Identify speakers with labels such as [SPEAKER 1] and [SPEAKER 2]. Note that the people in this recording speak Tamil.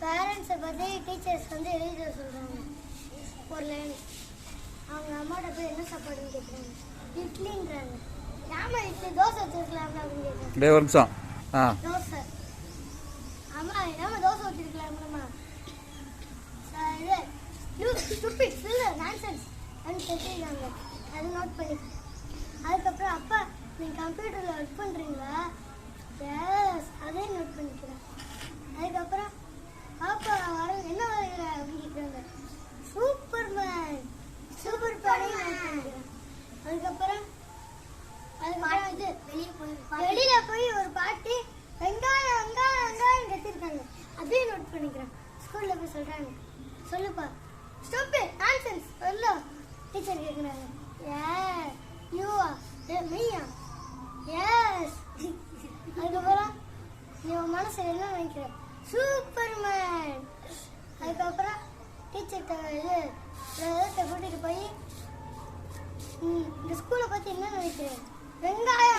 [SPEAKER 1] பேரண்ட்ஸை பற்றி டீச்சர்ஸ் வந்து எழுத சொல்கிறாங்க ஒரு லைன் அவங்க அம்மாட்ட போய் என்ன சாப்பாடுன்னு கேட்குறாங்க இட்லின்றாங்க. ஏமா இட்லி தோசை வச்சிருக்கலாம்ல அப்படின்னு கேட்குறாங்க
[SPEAKER 2] டே ஒரு நிமிஷம். ஆ.
[SPEAKER 1] தோசை. அம்மா ஏமா தோசை வச்சிருக்கலாம்லம்மா? இது யூ ஸ்டூபிட் இல்லை நான்சென்ஸ் அப்படின்னு சொல்லியிருக்காங்க அது நோட் பண்ணி. அதுக்கப்புறம் அப்பா நீங்கள் கம்ப்யூட்டரில் ஒர்க் பண்ணுறீங்களா எஸ் அதையும் நோட் பண்ணிக்கிறேன் அதுக்கப்புறம் பாப்பா வர என்ன வரைகிற அப்படின்னு கேட்குறாங்க சூப்பர்மேன் சூப்பர் மேனையும் நோட் பண்ணிக்கிறேன் அதுக்கப்புறம் வந்து போய் வெளியில போய் ஒரு பாட்டி வெங்காயம் வெங்காயம் வெங்காயம் கத்திருக்காங்க அதையும் நோட் பண்ணிக்கிறேன். ஸ்கூல்ல போய் சொல்றாங்க. சொல்லுப்பா. ஸ்டாப் நான்சென்ஸ் சொல்ல. டீச்சர் கேக்குறாங்க. ஏ யூவா ஏ மீயா எஸ் அதுக்கப்புறம் நீ உன் மனசுல என்ன நினைக்கிற? சூப்பர்மேன் அதுக்கப்புறம் டீச்சர்கிட்ட இது கூட்டிட்டு போய் இந்த ஸ்கூலை பத்தி என்ன நினைக்கிறேன் வெங்காயம்